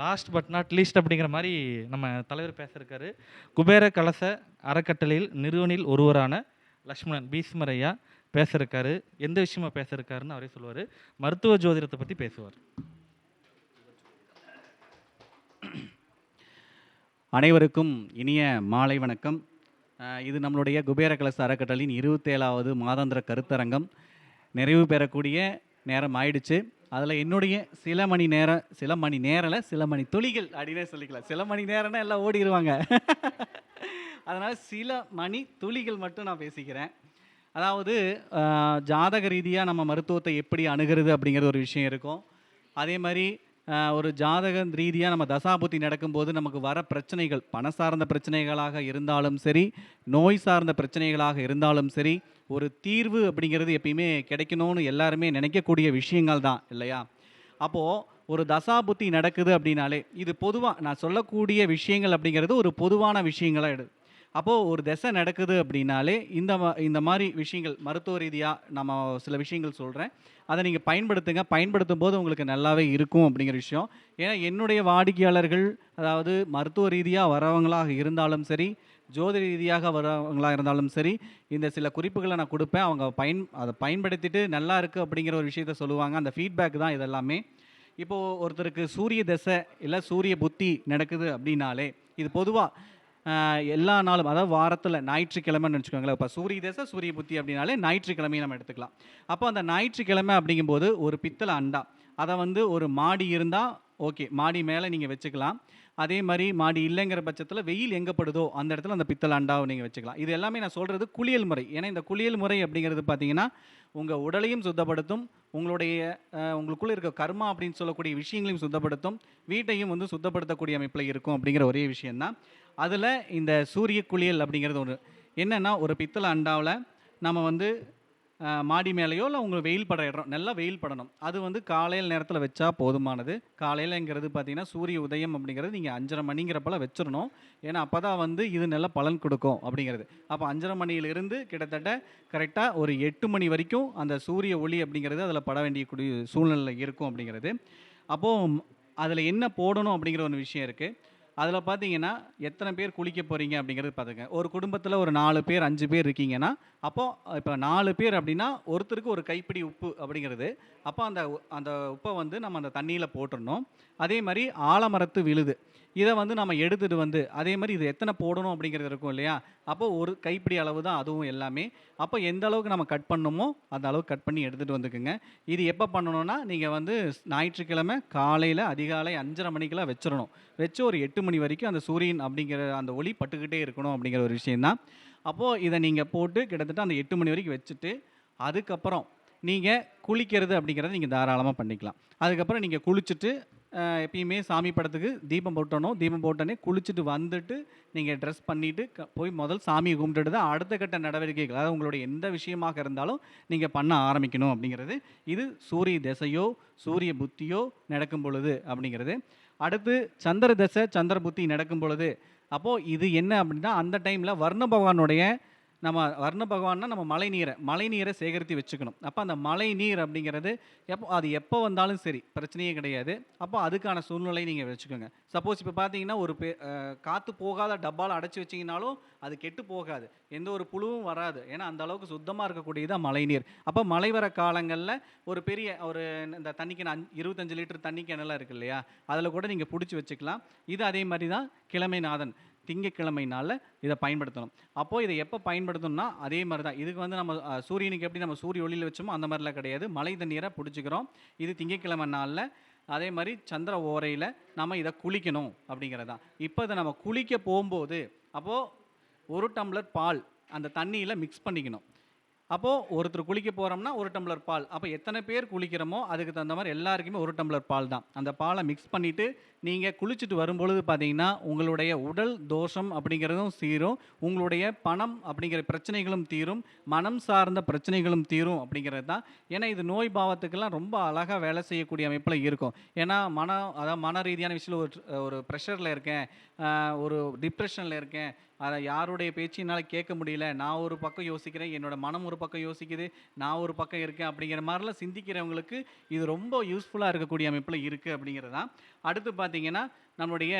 Last but not least அப்படிங்கிற மாதிரி நம்ம தலைவர் பேசியிருக்காரு. குபேர கலச அறக்கட்டளையில் நிறுவனில் ஒருவரான லக்ஷ்மணன் பீஸ்மரையா பேசியிருக்காரு. எந்த விஷயமா பேசியிருக்காருன்னு அவரே சொல்லுவார். மருத்துவ ஜோதிடத்தை பற்றி பேசுவார். அனைவருக்கும் இனிய மாலை வணக்கம். இது நம்மளுடைய குபேர கலச அறக்கட்டளையின் இருபத்தேழாவது மாதாந்திர கருத்தரங்கம். நிறைவு பெறக்கூடிய நேரம் ஆயிடுச்சு. அதில் என்னுடைய சில மணி நேரம் சில மணி நேரம்ல சில மணி துளிகள் அப்படின்னே சொல்லிக்கலாம். சில மணி நேரம்னா எல்லாம் ஓடிடுவாங்க அதனால் சில மணி துளிகள் மட்டும் நான் பேசிக்கிறேன். அதாவது ஜாதக ரீதியாக நம்ம மருத்துவத்தை எப்படி அணுகிறது அப்படிங்கிறது ஒரு விஷயம் இருக்கும். அதே மாதிரி ஒரு ஜாதக ரீதியாக நம்ம தசாபுத்தி நடக்கும்போது நமக்கு வர பிரச்சனைகள் பண சார்ந்த பிரச்சனைகளாக இருந்தாலும் சரி நோய் சார்ந்த பிரச்சனைகளாக இருந்தாலும் சரி ஒரு தீர்வு அப்படிங்கிறது எப்பயுமே கிடைக்கணும்னு எல்லாருமே நினைக்கக்கூடிய விஷயங்கள் தான் இல்லையா? அப்போது ஒரு தசாபுத்தி நடக்குது அப்படின்னாலே இது பொதுவாக நான் சொல்லக்கூடிய விஷயங்கள் அப்படிங்கிறது ஒரு பொதுவான விஷயங்களாக எடு. அப்போது ஒரு தசை நடக்குது அப்படின்னாலே இந்த இந்த மாதிரி விஷயங்கள் மருத்துவ ரீதியாக நம்ம சில விஷயங்கள் சொல்கிறேன் அதை நீங்கள் பயன்படுத்துங்க. பயன்படுத்தும் போது உங்களுக்கு நல்லாவே இருக்கும் அப்படிங்கிற விஷயம். ஏன்னா என்னுடைய வாடிக்கையாளர்கள் அதாவது மருத்துவ ரீதியாக வரவங்களாக இருந்தாலும் சரி ஜோதி ரீதியாக வரவங்களாக இருந்தாலும் சரி இந்த சில குறிப்புகளை நான் கொடுப்பேன். அவங்க பயன் அதை பயன்படுத்திட்டு நல்லா இருக்குது அப்படிங்கிற ஒரு விஷயத்த சொல்லுவாங்க. அந்த ஃபீட்பேக் தான் இதெல்லாமே. இப்போது ஒருத்தருக்கு சூரிய தசை இல்லை சூரிய புத்தி நடக்குது அப்படின்னாலே இது பொதுவாக எல்லா நாளும் அதாவது வாரத்தில் ஞாயிற்றுக்கிழமைன்னு வச்சுக்கோங்களேன். இப்போ சூரிய தசை சூரிய புத்தி அப்படின்னாலே ஞாயிற்றுக்கிழமையை நம்ம எடுத்துக்கலாம். அப்போ அந்த ஞாயிற்றுக்கிழமை அப்படிங்கும்போது ஒரு பித்தளை அண்டா. அதை வந்து ஒரு மாடி இருந்தால் ஓகே மாடி மேலே நீங்கள் வச்சுக்கலாம். அதே மாதிரி மாடி இல்லைங்கிற பட்சத்தில் வெயில் எங்கே படுதோ அந்த இடத்துல அந்த பித்தளை அண்டாவை நீங்கள் வச்சுக்கலாம். இது எல்லாமே நான் சொல்கிறது குளியல் முறை. ஏன்னா இந்த குளியல் முறை அப்படிங்கிறது பார்த்தீங்கன்னா உங்கள் உடலையும் சுத்தப்படுத்தும் உங்களுடைய உங்களுக்குள்ளே இருக்க கர்மா அப்படின்னு சொல்லக்கூடிய விஷயங்களையும் சுத்தப்படுத்தும் வீட்டையும் வந்து சுத்தப்படுத்தக்கூடிய அமைப்பில் இருக்கும் அப்படிங்கிற ஒரே விஷயந்தான் அதில் இந்த சூரிய குளியல் அப்படிங்கிறது ஒன்று என்னென்னா ஒரு பித்தளை அண்டாவில் நம்ம வந்து மாடி மேலேயோ இல்லை உங்களுக்கு வெயில் பட இடம் நல்லா வெயில் படணும். அது வந்து காலையில் நேரத்தில் வச்சா போதுமானது. காலையிலங்கிறது பார்த்தீங்கன்னா சூரிய உதயம் அப்படிங்கிறது நீங்கள் அஞ்சரை மணிங்கிறப்பெல்லாம் வச்சிடணும். ஏன்னா அப்போ தான் வந்து இது நல்ல பலன் கொடுக்கும் அப்படிங்கிறது. அப்போ அஞ்சரை மணியிலிருந்து கிட்டத்தட்ட கரெக்டாக ஒரு எட்டு மணி வரைக்கும் அந்த சூரிய ஒளி அப்படிங்கிறது அதில் பட வேண்டிய கூடிய சூழ்நிலை இருக்கும் அப்படிங்கிறது. அப்போது அதில் என்ன போடணும் அப்படிங்கிற ஒரு விஷயம் இருக்குது அதில் பார்த்தீங்கன்னா எத்தனை பேர் குளிக்க போகிறீங்க அப்படிங்கிறது பார்த்துங்க ஒரு குடும்பத்தில் ஒரு நாலு பேர் அஞ்சு பேர் இருக்கீங்கன்னா அப்போது இப்போ நாலு பேர் அப்படின்னா ஒருத்தருக்கு ஒரு கைப்பிடி உப்பு அப்படிங்கிறது. அப்போ அந்த அந்த உப்பை வந்து நம்ம அந்த தண்ணியில் போட்டுடணும். அதே மாதிரி ஆலமரத்து விழுது. இதை வந்து நம்ம எடுத்துகிட்டு வந்து அதே மாதிரி இது எத்தனை போடணும் அப்படிங்கிறது இருக்கும் இல்லையா? அப்போ ஒரு கைப்பிடி அளவு தான் அதுவும் எல்லாமே. அப்போ எந்த அளவுக்கு நம்ம கட் பண்ணணுமோ அந்த அளவுக்கு கட் பண்ணி எடுத்துகிட்டு வந்துக்குங்க. இது எப்போ பண்ணணும்னா நீங்கள் வந்து ஞாயிற்றுக்கிழமை காலையில் அதிகாலை அஞ்சரை மணிக்கெல்லாம் வச்சிடணும். வச்சு ஒரு எட்டு மணி வரைக்கும் அந்த சூரியன் அப்படிங்கிற அந்த ஒளி பட்டுக்கிட்டே இருக்கணும் அப்படிங்கிற ஒரு விஷயந்தான். அப்போது இதை நீங்கள் போட்டு கிட்டத்தட்ட அந்த எட்டு மணி வரைக்கும் வச்சுட்டு அதுக்கப்புறம் நீங்கள் குளிக்கிறது அப்படிங்கிறத நீங்கள் தாராளமாக பண்ணிக்கலாம். அதுக்கப்புறம் நீங்கள் குளிச்சுட்டு எப்பயுமே சாமி படத்துக்கு தீபம் போட்டணும். தீபம் போட்டோன்னே குளிச்சுட்டு வந்துட்டு நீங்கள் ட்ரெஸ் பண்ணிவிட்டு போய் முதல் சாமியை கும்பிட்டுட்டு தான் அடுத்த கட்ட நடவடிக்கைகள் அதாவது உங்களுடைய எந்த விஷயமாக இருந்தாலும் நீங்கள் பண்ண ஆரம்பிக்கணும் அப்படிங்கிறது. இது சூரிய திசையோ சூரிய புத்தியோ நடக்கும் பொழுது அப்படிங்கிறது. அடுத்து சந்திர தசை சந்திர புத்தி நடக்கும் பொழுது. அப்போது இது என்ன அப்படின்னா அந்த டைமில் வர்ண பகவானுடைய நம்ம வர்ண பகவான்னா நம்ம மழை நீரை மழை நீரை சேகரித்து வச்சுக்கணும். அப்போ அந்த மழை நீர் அப்படிங்கிறது எப்போ அது எப்போ வந்தாலும் சரி பிரச்சனையே கிடையாது. அப்போ அதுக்கான சூழ்நிலை நீங்கள் வச்சுக்கோங்க. சப்போஸ் இப்போ பார்த்தீங்கன்னா ஒரு பே காற்று போகாத டப்பாவில் அடைச்சி வச்சிங்கனாலும் அது கெட்டு போகாது. எந்த ஒரு புழுவும் வராது. ஏன்னா அந்த அளவுக்கு சுத்தமாக இருக்கக்கூடியது மழை நீர். அப்போ மழை வர காலங்களில் ஒரு பெரிய ஒரு இந்த தண்ணிக்கு நான் இருபத்தஞ்சு லிட்டர் தண்ணி கிணலாம் இருக்கு இல்லையா? அதில் கூட நீங்கள் பிடிச்சி வச்சுக்கலாம். இது அதே மாதிரி தான் கிழமைநாதன் திங்கக்கிழமை நாளில் இதை பயன்படுத்தணும். அப்போது இதை எப்போ பயன்படுத்தணும்னா அதே மாதிரி தான் இதுக்கு வந்து நம்ம சூரியனுக்கு எப்படி நம்ம சூரிய ஒளியில் வச்சோமோ அந்த மாதிரிலாம் கிடையாது. மழை தண்ணீரை பிடிச்சிக்கிறோம். இது திங்கக்கிழமை நாளில் அதே மாதிரி சந்திர ஓரையில் நம்ம இதை குளிக்கணும் அப்படிங்கிறது தான் இப்போ இதை நம்ம குளிக்க போகும்போது அப்போது ஒரு டம்ளர் பால் அந்த தண்ணியில் மிக்ஸ் பண்ணிக்கணும். அப்போது ஒருத்தர் குளிக்க போகிறோம்னா ஒரு டம்ளர் பால். அப்போ எத்தனை பேர் குளிக்கிறோமோ அதுக்கு தகுந்த மாதிரி எல்லாருக்குமே ஒரு டம்ளர் பால் தான். அந்த பாலை மிக்ஸ் பண்ணிவிட்டு நீங்கள் குளிச்சுட்டு வரும்பொழுது பார்த்தீங்கன்னா உங்களுடைய உடல் தோஷம் அப்படிங்கிறதும் தீரும். உங்களுடைய பணம் அப்படிங்கிற பிரச்சனைகளும் தீரும். மனம் சார்ந்த பிரச்சனைகளும் தீரும் அப்படிங்கிறது தான். ஏன்னா இது நோய் பாவத்துக்கெல்லாம் ரொம்ப அழகாக வேலை செய்யக்கூடிய அமைப்பில் இருக்கும். ஏன்னா மன அதாவது மன ரீதியான விஷயத்தில் ஒரு ஒரு ப்ரெஷரில் இருக்கேன். ஒரு டிப்ரெஷனில் இருக்கேன். அதை யாருடைய பேச்சு என்னால் கேட்க முடியல? நான் ஒரு பக்கம் யோசிக்கிறேன் என்னோட மனம் ஒரு பக்கம் யோசிக்குது நான் ஒரு பக்கம் இருக்கேன் அப்படிங்கிற மாதிரிலாம் சிந்திக்கிறவங்களுக்கு இது ரொம்ப யூஸ்ஃபுல்லாக இருக்கக்கூடிய அமைப்பில் இருக்குது அப்படிங்கிறது தான். அடுத்து பார்த்தீங்கன்னா நம்மளுடைய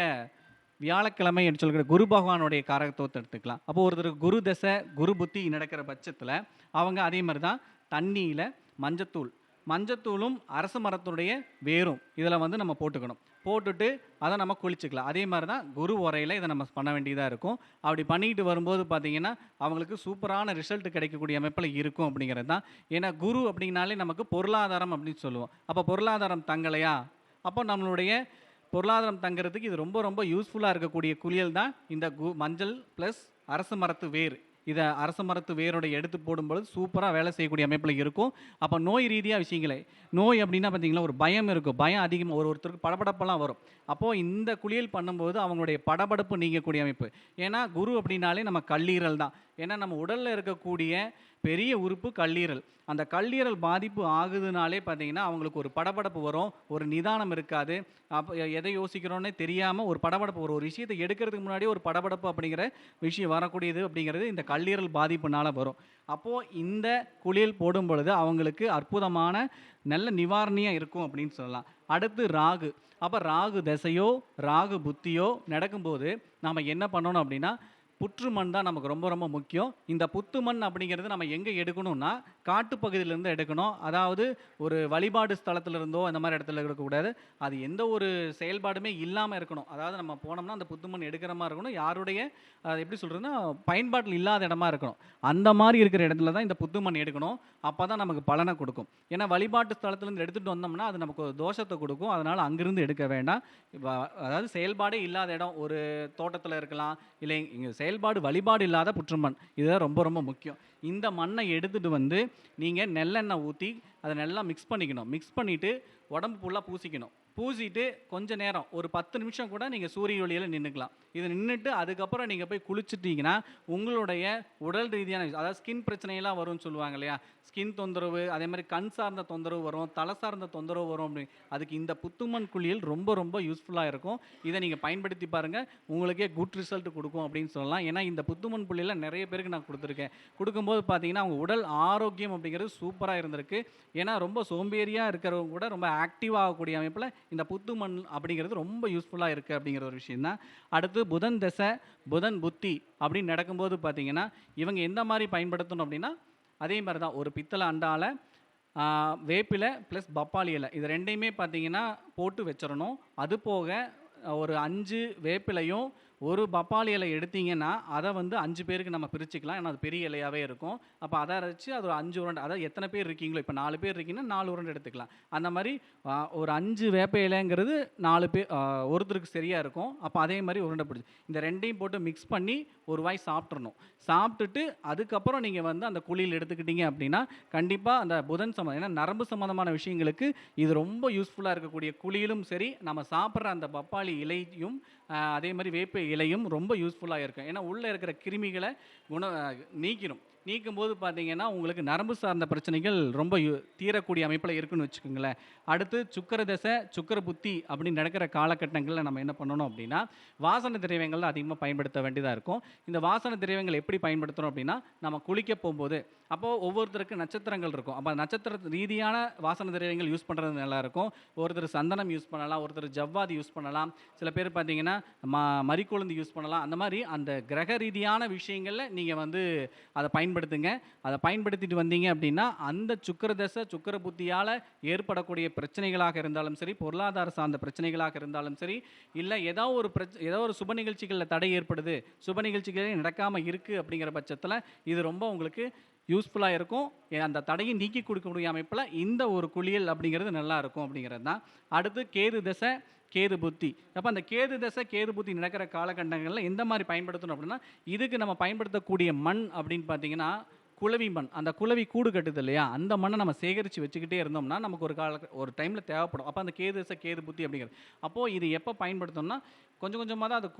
வியாழக்கிழமை என்று சொல்கிற குரு பகவானுடைய காரகத்துவத்தை எடுத்துக்கலாம். அப்போ ஒருத்தருக்கு குரு தசை குரு புத்தி நடக்கிற பட்சத்தில் அவங்க அதே மாதிரி தான் தண்ணியில் மஞ்சத்தூள் மஞ்சத்தூளும் அரச மரத்துடைய வேரும் இதில் வந்து நம்ம போட்டுக்கணும். போட்டுட்டு அதை நம்ம குளிச்சுக்கலாம். அதே மாதிரி தான் குரு உரையில் இதை நம்ம பண்ண வேண்டியதாக இருக்கும். அப்படி பண்ணிக்கிட்டு வரும்போது பார்த்திங்கன்னா அவங்களுக்கு சூப்பரான ரிசல்ட் கிடைக்கக்கூடிய அமைப்பில் இருக்கும் அப்படிங்கிறது தான். ஏன்னா குரு அப்படின்னாலே நமக்கு பொருளாதாரம் அப்படின்னு சொல்லுவோம். அப்போ பொருளாதாரம் தங்கலையா? அப்போ நம்மளுடைய பொருளாதாரம் தங்குறதுக்கு இது ரொம்ப ரொம்ப யூஸ்ஃபுல்லாக இருக்கக்கூடிய குளியல் தான் இந்த கு மஞ்சள் ப்ளஸ் அரசு மரத்து வேர். இதை அரச மரத்து வேரோட எடுத்து போடும்பொழுது சூப்பராக வேலை செய்யக்கூடிய அமைப்பில் இருக்கும். அப்போ நோய் ரீதியாக விஷயங்களே நோய் அப்படின்னா பார்த்தீங்கன்னா ஒரு பயம் இருக்கும். பயம் அதிகமாக ஒரு ஒருத்தருக்கு படபடப்பெல்லாம் வரும். அப்போது இந்த குளியல் பண்ணும்போது அவங்களுடைய படபடப்பு நீங்கக்கூடிய அமைப்பு. ஏன்னா குரு அப்படின்னாலே நம்ம கல்லீரல் தான். ஏன்னா நம்ம உடலில் இருக்கக்கூடிய பெரிய உறுப்பு கல்லீரல். அந்த கல்லீரல் பாதிப்பு ஆகுதுனாலே பார்த்தீங்கன்னா அவங்களுக்கு ஒரு படபடப்பு வரும் ஒரு நிதானம் இருக்காது. அப்போ எதை யோசிக்கிறோன்னே தெரியாமல் ஒரு படபடப்பு வரும். ஒரு விஷயத்தை எடுக்கிறதுக்கு முன்னாடி ஒரு படபடப்பு அப்படிங்கிற விஷயம் வரக்கூடியது அப்படிங்கிறது இந்த கல்லீரல் பாதிப்புனால வரும். அப்போது இந்த குளியல் போடும் பொழுது அவங்களுக்கு அற்புதமான நல்ல நிவாரணியாக இருக்கும் அப்படின்னு சொல்லலாம். அடுத்து ராகு. அப்போ ராகு திசையோ ராகு புத்தியோ நடக்கும்போது நாம் என்ன பண்ணணும் அப்படின்னா புற்று மண் தான் நமக்கு ரொம்ப ரொம்ப முக்கியம். இந்த புத்து மண் அப்படிங்கிறது நம்ம எங்கே எடுக்கணும்னா காட்டுப்பகுதியிலேருந்து எடுக்கணும். அதாவது ஒரு வழிபாடு ஸ்தலத்திலிருந்தோ இருந்தோ இந்த மாதிரி இடத்துல இருக்கக்கூடாது அது எந்த ஒரு செயல்பாடுமே இல்லாமல் இருக்கணும். அதாவது நம்ம போனோம்னா அந்த புத்து மண் எடுக்கிற மாதிரி இருக்கணும். யாருடைய அது எப்படி சொல்கிறதுன்னா பயன்பாட்டில் இல்லாத இடமா இருக்கணும். அந்த மாதிரி இருக்கிற இடத்துல தான் இந்த புத்து மண் எடுக்கணும். அப்போ தான் நமக்கு பலனை கொடுக்கும். ஏன்னா வழிபாட்டு ஸ்தலத்துலேருந்து எடுத்துகிட்டு வந்தோம்னா அது நமக்கு ஒரு தோஷத்தை கொடுக்கும். அதனால் அங்கிருந்து எடுக்க வேண்டாம். அதாவது செயல்பாடே இல்லாத இடம். ஒரு தோட்டத்தில் இருக்கலாம் இல்லை இங்கே செயல்பாடு வழிபாடு இல்லாத புற்றுமண் இதுதான் ரொம்ப ரொம்ப முக்கியம். இந்த மண்ணை எடுத்துகிட்டு வந்து நீங்கள் நெல்லெண்ணெய் ஊற்றி அதை நல்லா மிக்ஸ் பண்ணிக்கணும். மிக்ஸ் பண்ணிவிட்டு உடம்பு ஃபுல்லாக பூசிக்கணும். பூசிட்டு கொஞ்ச நேரம் ஒரு பத்து நிமிஷம் கூட நீங்கள் சூரிய ஒளியில் நின்றுக்கலாம் இது நின்றுட்டு அதுக்கப்புறம் நீங்கள் போய் குளிச்சுட்டீங்கன்னா உங்களுடைய உடல் ரீதியான அதாவது ஸ்கின் பிரச்சனையெல்லாம் வரும்னு சொல்லுவாங்க இல்லையா? ஸ்கின் தொந்தரவு அதே மாதிரி கண் சார்ந்த தொந்தரவு வரும் தலை சார்ந்த தொந்தரவு வரும் அப்படின்னு. அதுக்கு இந்த புத்துமண் குளியல் ரொம்ப ரொம்ப யூஸ்ஃபுல்லாக இருக்கும். இதை நீங்கள் பயன்படுத்தி பாருங்கள் உங்களுக்கே குட் ரிசல்ட் கொடுக்கும் அப்படின்னு சொல்லலாம். ஏன்னா இந்த புத்துமண் குளியல நிறைய பேருக்கு நான் கொடுத்துருக்கேன். கொடுக்கும்போது பார்த்தீங்கன்னா அவங்க உடல் ஆரோக்கியம் அப்படிங்கிறது சூப்பராக இருந்திருக்கு. ஏன்னா ரொம்ப சோம்பேறியாக இருக்கிறவங்க கூட ரொம்ப ஆக்டிவ் ஆகக்கூடிய அமைப்பில் இந்த புத்துமண் அப்படிங்கிறது ரொம்ப யூஸ்ஃபுல்லாக இருக்குது அப்படிங்கிற ஒரு விஷயம் தான். அடுத்து புதன் தசை புதன் புத்தி அப்படின்னு நடக்கும்போது பார்த்தீங்கன்னா இவங்க எந்த மாதிரி பயன்படுத்தணும் அப்படின்னா அதே மாதிரி தான் ஒரு பித்தளை அண்டால வேப்பிலை ப்ளஸ் பப்பாளி இலை. இது ரெண்டையுமே பார்த்தீங்கன்னா போட்டு வச்சிடணும். அது போக ஒரு அஞ்சு வேப்பிலையும் ஒரு பப்பாளி இலை எடுத்தீங்கன்னா அதை வந்து அஞ்சு பேருக்கு நம்ம பிரிச்சுக்கலாம். ஏன்னா அது பெரிய இலையாகவே இருக்கும். அப்போ அதை அரைச்சி அது ஒரு அஞ்சு உருண்டை அதாவது எத்தனை பேர் இருக்கீங்களோ இப்போ நாலு பேர் இருக்கீங்கன்னா நாலு உருண்டை எடுத்துக்கலாம். அந்த மாதிரி ஒரு அஞ்சு வேப்ப இலைங்கிறது நாலு பேர் ஒருத்தருக்கு சரியாக இருக்கும். அப்போ அதே மாதிரி உருண்டை பிடிச்சி இந்த ரெண்டையும் போட்டு மிக்ஸ் பண்ணி ஒரு வாய் சாப்பிட்றணும் சாப்பிட்டுட்டு அதுக்கப்புறம் நீங்கள் வந்து அந்த குழியில் எடுத்துக்கிட்டீங்க அப்படின்னா கண்டிப்பாக அந்த புதன் சம்மந்தம் ஏன்னா நரம்பு சம்மந்தமான விஷயங்களுக்கு இது ரொம்ப யூஸ்ஃபுல்லாக இருக்கக்கூடிய குழியிலும் சரி நம்ம சாப்பிட்ற அந்த பப்பாளி இலையும் அதே மாதிரி வேப்ப இலையும் ரொம்ப யூஸ்ஃபுல்லாக இருக்கும். ஏன்னா உள்ளே இருக்கிற கிருமிகளை குண நீக்கிடும் நீக்கும்போது பார்த்தீங்கன்னா உங்களுக்கு நரம்பு சார்ந்த பிரச்சனைகள் ரொம்ப தீரக்கூடிய அமைப்பில் இருக்குன்னு வச்சுக்கோங்களேன். அடுத்து சுக்கர தசை சுக்கர புத்தி அப்படின்னு நடக்கிற காலகட்டங்களில் நம்ம என்ன பண்ணணும் அப்படின்னா வாசனை திரவியங்கள் அதிகமாக பயன்படுத்த வேண்டியதாக இருக்கும். இந்த வாசனை திரவியங்கள் எப்படி பயன்படுத்துகிறோம் அப்படின்னா நம்ம குளிக்க போகும்போது அப்போது ஒவ்வொருத்தருக்கு நட்சத்திரங்கள் இருக்கும். அப்போ நட்சத்திர ரீதியான வாசனை திரவியங்கள் யூஸ் பண்ணுறது நல்லாயிருக்கும் ஒருத்தர் சந்தனம் யூஸ் பண்ணலாம் ஒருத்தர் ஜவ்வாதி யூஸ் பண்ணலாம். சில பேர் பார்த்தீங்கன்னா ம மறிக்குழுந்து யூஸ் பண்ணலாம். அந்த மாதிரி அந்த கிரக ரீதியான விஷயங்களில் நீங்கள் வந்து அதை பயன்படுத்துங்க. அதை பயன்படுத்திட்டு வந்தீங்க அப்படின்னா அந்த சுக்கர தசை சுக்கர புத்தியால் ஏற்படக்கூடிய பிரச்சனைகளாக இருந்தாலும் சரி பொருளாதார சார்ந்த பிரச்சனைகளாக இருந்தாலும் சரி இல்லை ஏதோ ஒரு பிரச்ச ஏதோ ஒரு சுப நிகழ்ச்சிகளில் தடை ஏற்படுது சுப நிகழ்ச்சிகளே நடக்காமல் இருக்குது அப்படிங்கிற பட்சத்தில் இது ரொம்ப உங்களுக்கு யூஸ்ஃபுல்லாக இருக்கும். ஏ- அந்த தடையை நீக்கி கொடுக்கக்கூடிய அமைப்பில் இந்த ஒரு குளியல் அப்படிங்கிறது நல்லா இருக்கும் அப்படிங்கிறது தான் அடுத்து கேது தசை கேது புத்தி. அப்போ அந்த கேது தசை கேது புத்தி நடக்கிற காலகட்டங்களில் எந்த மாதிரி பயன்படுத்தணும் அப்படின்னா இதுக்கு நம்ம பயன்படுத்தக்கூடிய மண் அப்படின்னு பார்த்தீங்கன்னா குளவி மண். அந்த குளவி கூடு கட்டுது இல்லையா? அந்த மண்ணை நம்ம சேகரித்து வச்சுக்கிட்டே இருந்தோம்னா நமக்கு ஒரு கால ஒரு டைமில் தேவைப்படும். அப்போ அந்த கேது தசை கேது புத்தி அப்படிங்கிறது. அப்போது இது எப்போ பயன்படுத்தணும்னா கொஞ்சம் கொஞ்சமாக தான் அது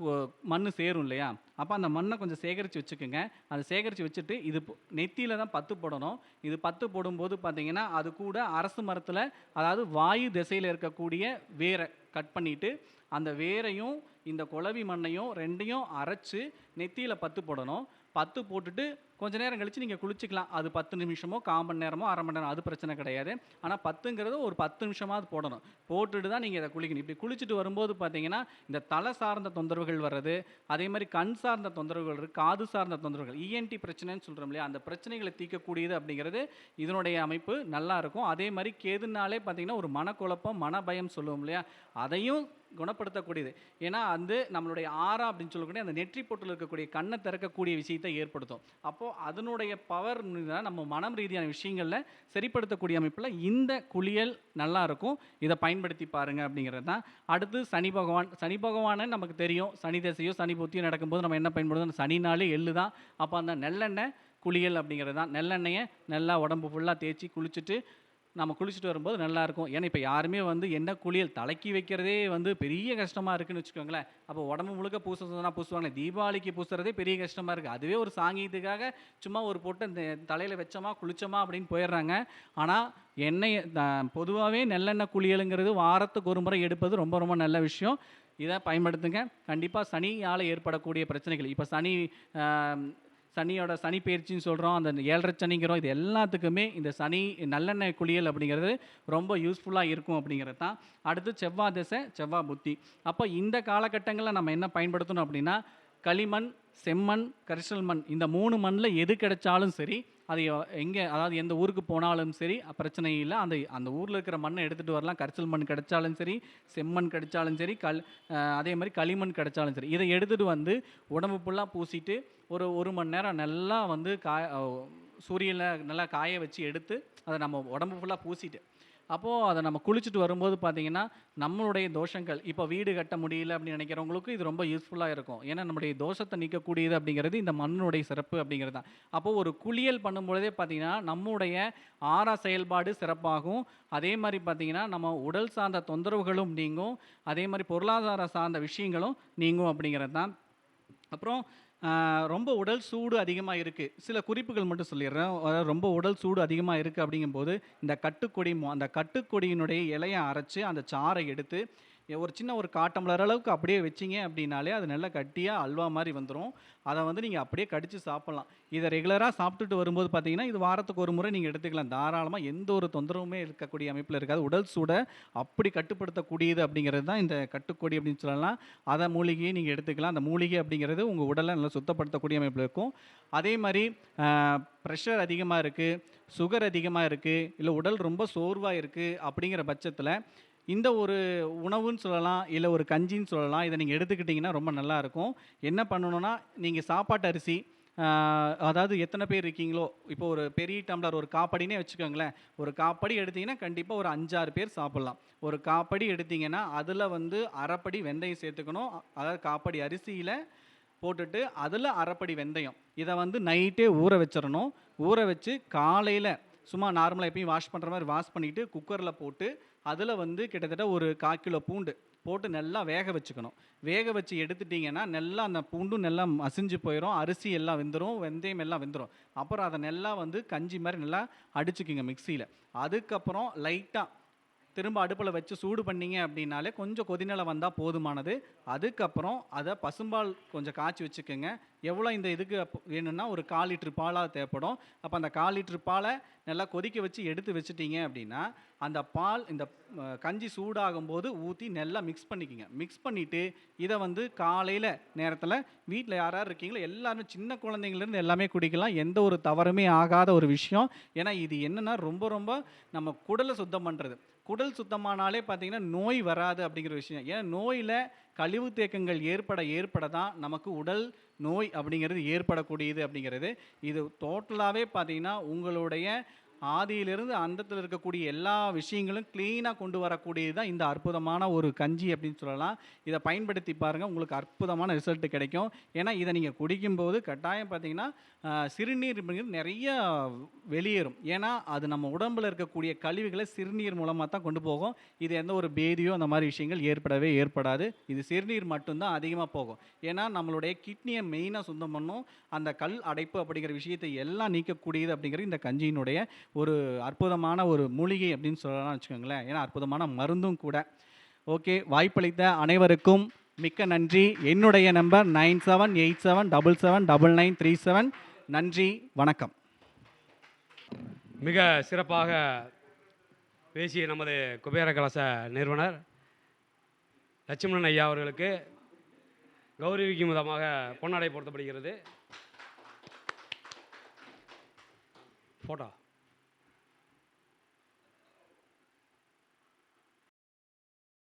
மண் சேரும் இல்லையா? அப்போ அந்த மண்ணை கொஞ்சம் சேகரித்து வச்சுக்கோங்க. அதை சேகரித்து வச்சுட்டு இது நெத்தியில் தான் பத்து போடணும். இது பத்து போடும்போது பார்த்தீங்கன்னா அது கூட அரசு மரத்தில் அதாவது வாயு திசையில் இருக்கக்கூடிய வேரை கட் பண்ணிவிட்டு அந்த வேரையும் இந்த குளவி மண்ணையும் ரெண்டையும் அரைச்சு நெத்தியில் பத்து போடணும். பத்து போட்டுட்டு கொஞ்ச நேரம் கழித்து நீங்கள் குளிச்சுக்கலாம். அது பத்து நிமிஷமோ கால் மணி நேரமோ அரை மணி நேரம் அது பிரச்சனை கிடையாது. ஆனால் பத்துங்கிறது ஒரு பத்து நிமிஷமாவது போடணும். போட்டுட்டு தான் நீங்கள் இதை குளிக்கணும். இப்படி குளிச்சுட்டு வரும்போது பார்த்தீங்கன்னா இந்த தலை சார்ந்த தொந்தரவுகள் வர்றது அதே மாதிரி கண் சார்ந்த தொந்தரவுகள் இருக்குது காது சார்ந்த தொந்தரவுகள். இஎன்டி பிரச்சனைன்னு சொல்கிறோம் இல்லையா? அந்த பிரச்சனைகளை தீர்க்கக்கூடியது அப்படிங்கிறது இதனுடைய அமைப்பு நல்லா இருக்கும். அதே மாதிரி கேதுனாலே பார்த்தீங்கன்னா ஒரு மனக்குழப்பம் மனபயம் சொல்லுவோம் இல்லையா? அதையும் குணப்படுத்தக்கூடியது. ஏன்னா வந்து நம்மளுடைய ஆறா அப்படின்னு சொல்லக்கூடிய அந்த நெற்றி பொட்டில் இருக்கக்கூடிய கண்ணை திறக்கக்கூடிய விஷயத்தை ஏற்படுத்தும். அப்போது அதனுடைய பவர் நம்ம மனம் ரீதியான விஷயங்களில் சரிப்படுத்தக்கூடிய அமைப்பில் இந்த குளியல் நல்லா இருக்கும். இதை பயன்படுத்தி பாருங்க அப்படிங்கிறது தான். அடுத்து சனி பகவான் சனி பகவானை நமக்கு தெரியும். சனி தசையோ சனி புத்தியோ நடக்கும்போது நம்ம என்ன பயன்படுத்தணும் சனினாலே எள்ளு தான். அப்போ அந்த நல்லெண்ணெய் குளியல் அப்படிங்கிறது தான். நெல்லெண்ணெயை நல்லா உடம்பு ஃபுல்லாக தேய்ச்சி குளிச்சுட்டு நம்ம குளிச்சுட்டு வரும்போது நல்லாயிருக்கும். ஏன்னா இப்போ யாருமே வந்து என்ன குளியல் தலைக்கு வைக்கிறதே வந்து பெரிய கஷ்டமாக இருக்குன்னு வச்சுக்கோங்களேன். அப்போ உடம்பு முழுக்க பூச பூசுவாங்களே பூசுவாங்க தீபாவளிக்கு பூசுறதே பெரிய கஷ்டமாக இருக்குது அதுவே ஒரு சாங்கியத்துக்காக சும்மா ஒரு போட்டு இந்த தலையில் வச்சோமா குளிச்சோமா அப்படின்னு போயிடுறாங்க. ஆனால் எண்ணெய் பொதுவாகவே நல்லெண்ணெய் குளியலுங்கிறது வாரத்துக்கு ஒரு முறை எடுப்பது ரொம்ப ரொம்ப நல்ல விஷயம். இதை பயன்படுத்துங்க. கண்டிப்பாக சனியால் ஏற்படக்கூடிய பிரச்சனைகள். இப்போ சனி சனியோட சனி பயிற்சின்னு சொல்கிறோம் அந்த ஏழரை சனிங்கிறோம் இது எல்லாத்துக்குமே இந்த சனி நல்லெண்ணெய் குளியல் அப்படிங்கிறது ரொம்ப யூஸ்ஃபுல்லாக இருக்கும் அப்படிங்கிறது தான். அடுத்து செவ்வாய் திசை செவ்வாய் புத்தி. அப்போ இந்த காலகட்டங்களில் நம்ம என்ன பயன்படுத்தணும் அப்படின்னா களிமண் செம்மண் கரிசல் மண் இந்த மூணு மண்ணில் எது கிடைச்சாலும் சரி அது எங்கே அதாவது எந்த ஊருக்கு போனாலும் சரி பிரச்சனை இல்லை. அந்த அந்த ஊரில் இருக்கிற மண்ணை எடுத்துகிட்டு வரலாம். கரிசல் மண் கிடைச்சாலும் சரி செம்மண் கிடைச்சாலும் சரி கல் அதே மாதிரி களிமண் கிடைச்சாலும் சரி. இதை எடுத்துகிட்டு வந்து உடம்பு ஃபுல்லாக பூசிட்டு ஒரு ஒரு மணி நேரம் நல்லா வந்து காய சூரியனில் நல்லா காய வச்சு எடுத்து அதை நம்ம உடம்பு ஃபுல்லாக பூசிட்டு அப்போது அதை நம்ம குளிச்சுட்டு வரும்போது பார்த்தீங்கன்னா நம்மளுடைய தோஷங்கள் இப்போ வீடு கட்ட முடியல அப்படின்னு நினைக்கிறவங்களுக்கு இது ரொம்ப யூஸ்ஃபுல்லாக இருக்கும். ஏன்னா நம்முடைய தோஷத்தை நீக்கக்கூடியது அப்படிங்கிறது இந்த மண்ணுடைய சிறப்பு அப்படிங்கிறது தான். அப்போது ஒரு குளியல் பண்ணும்பொழுதே பார்த்தீங்கன்னா நம்முடைய ஆறா செயல்பாடு சிறப்பாகும். அதே மாதிரி பார்த்தீங்கன்னா நம்ம உடல் சார்ந்த தொந்தரவுகளும் நீங்கும். அதே மாதிரி பொருளாதார சார்ந்த விஷயங்களும் நீங்கும் அப்படிங்கிறது தான். அப்புறம் ரொம்ப உடல் சூடு அதிகமாக இருக்குது சில குறிப்புகள் மட்டும் சொல்லிடுறேன். அதாவது ரொம்ப உடல் சூடு அதிகமாக இருக்குது அப்படிங்கும்போது இந்த கட்டுக்கொடி அந்த கட்டுக்கொடியினுடைய இலையை அரைச்சி அந்த சாறை எடுத்து ஒரு சின்ன ஒரு காட்டம்ளர் அளவுக்கு அப்படியே வச்சிங்க அப்படின்னாலே அது நல்லா கட்டியாக அல்வா மாதிரி வந்துடும் அதை வந்து நீங்கள் அப்படியே கடித்து சாப்பிட்லாம். இதை ரெகுலராக சாப்பிட்டுட்டு வரும்போது பார்த்தீங்கன்னா இது வாரத்துக்கு ஒரு முறை நீங்கள் எடுத்துக்கலாம். தாராளமாக எந்த ஒரு தொந்தரவுமே இருக்கக்கூடிய அமைப்பில் இருக்காது. உடல் சூடை அப்படி கட்டுப்படுத்தக்கூடியது அப்படிங்கிறது தான் இந்த கட்டுக்கொடி அப்படின்னு சொல்லலாம். அதை மூலிகையை நீங்கள் எடுத்துக்கலாம். அந்த மூலிகை அப்படிங்கிறது உங்கள் உடலை நல்லா சுத்தப்படுத்தக்கூடிய அமைப்பில் இருக்கும். அதே மாதிரி ப்ரெஷர் அதிகமாக இருக்குது சுகர் அதிகமாக இருக்குது இல்லை உடல் ரொம்ப சோர்வாக இருக்குது அப்படிங்கிற பட்சத்தில் இந்த ஒரு உணவுன்னு சொல்லலாம் இல்லை ஒரு கஞ்சின்னு சொல்லலாம் இதை நீங்கள் எடுத்துக்கிட்டிங்கன்னா ரொம்ப நல்லா இருக்கும் என்ன பண்ணணுன்னா நீங்கள் சாப்பாட்டு அரிசி அதாவது எத்தனை பேர் இருக்கீங்களோ இப்போ ஒரு பெரிய டம்ளர் ஒரு காப்படினே வச்சுக்கோங்களேன் ஒரு காப்படி எடுத்தீங்கன்னா கண்டிப்பாக ஒரு அஞ்சாறு பேர் சாப்பிட்லாம். ஒரு காப்படி எடுத்தீங்கன்னா அதில் வந்து அரைப்படி வெந்தயம் சேர்த்துக்கணும். அதாவது காப்படி அரிசியில் போட்டுட்டு அதில் அரைப்படி வெந்தயம். இதை வந்து நைட்டே ஊற வச்சிடணும். ஊற வச்சு காலையில் சும்மா நார்மலாக எப்பயும் வாஷ் பண்ணுற மாதிரி வாஷ் பண்ணிவிட்டு குக்கரில் போட்டு அதில் வந்து கிட்டத்தட்ட ஒரு கால் கிலோ பூண்டு போட்டு நல்லா வேக வச்சுக்கணும். வேக வச்சு எடுத்துட்டிங்கன்னா நல்லா அந்த பூண்டும் நல்லா மசிஞ்சு போயிடும் அரிசி எல்லாம் வெந்துடும் வெந்தயம் எல்லாம் வெந்துடும் அப்புறம் அதை நல்லா வந்து கஞ்சி மாதிரி நல்லா அடிச்சுக்கிங்க மிக்சியில். அதுக்கப்புறம் லைட்டாக திரும்ப அடுப்பில் வச்சு சூடு பண்ணீங்க அப்படின்னாலே கொஞ்சம் கொதிநிலை வந்தால் போதுமானது. அதுக்கப்புறம் அதை பசும்பால் கொஞ்சம் காய்ச்சி வச்சுக்கோங்க. எவ்வளோ இந்த இதுக்கு வேணும்னா ஒரு கால் லிட்டர் பாலாக தேவைப்படும். அப்போ அந்த கால் லிட்டர் பாலை நல்லா கொதிக்க வச்சு எடுத்து வச்சுட்டீங்க அப்படின்னா அந்த பால் இந்த கஞ்சி சூடாகும் போது ஊற்றி நல்லா மிக்ஸ் பண்ணிக்கோங்க. மிக்ஸ் பண்ணிவிட்டு இதை வந்து காலையில் நேரத்தில் வீட்டில் யார் யார் இருக்கீங்களோ எல்லாருமே சின்ன குழந்தைங்கலேருந்து எல்லாமே குடிக்கலாம். எந்த ஒரு தவறுமே ஆகாத ஒரு விஷயம். ஏன்னா இது என்னன்னா ரொம்ப ரொம்ப நம்ம குடலை சுத்தம் பண்ணுறது குடல் சுத்தமானாலே பார்த்தீங்கன்னா நோய் வராது அப்படிங்கிற விஷயம். ஏன்னா நோயில் கழிவு தேக்கங்கள் ஏற்பட ஏற்பட தான் நமக்கு உடல் நோய் அப்படிங்கிறது ஏற்படக்கூடியது அப்படிங்கிறது. இது டோட்டலாகவே பார்த்திங்கன்னா உங்களுடைய ஆதியிலிருந்து அந்தத்தில் இருக்கக்கூடிய எல்லா விஷயங்களும் க்ளீனாக கொண்டு வரக்கூடியது தான் இந்த அற்புதமான ஒரு கஞ்சி அப்படின்னு சொல்லலாம். இதை பயன்படுத்தி பாருங்கள் உங்களுக்கு அற்புதமான ரிசல்ட் கிடைக்கும். ஏன்னா இதை நீங்கள் குடிக்கும்போது கட்டாயம் பார்த்தீங்கன்னா சிறுநீர் நிறைய வெளியேறும். ஏன்னா அது நம்ம உடம்பில் இருக்கக்கூடிய கழிவுகளை சிறுநீர் மூலமாக தான் கொண்டு போகும். இது எந்த ஒரு பேதியோ அந்த மாதிரி விஷயங்கள் ஏற்படவே ஏற்படாது. இது சிறுநீர் மட்டும்தான் அதிகமாக போகும். ஏன்னா நம்மளுடைய கிட்னியை மெயினாக சுத்தம் பண்ணும். அந்த கல் அடைப்பு அப்படிங்கிற விஷயத்தை எல்லாம் நீக்கக்கூடியது அப்படிங்கிறது இந்த கஞ்சியினுடைய ஒரு அற்புதமான ஒரு மூலிகை அப்படின்னு சொல்லலாம் வச்சுக்கோங்களேன். ஏன்னா அற்புதமான மருந்தும் கூட. ஓகே வாய்ப்பளித்த அனைவருக்கும் மிக்க நன்றி. என்னுடைய number nine seven eight seven double seven double nine three seven நன்றி வணக்கம். மிக சிறப்பாக பேசிய நமது குபேர கலச நிறுவனர் லட்சுமணன் ஐயா அவர்களுக்கு கௌரவிக்கும் விதமாக பொன்னாடை பொருத்தப்படுகிறது. போட்டோ.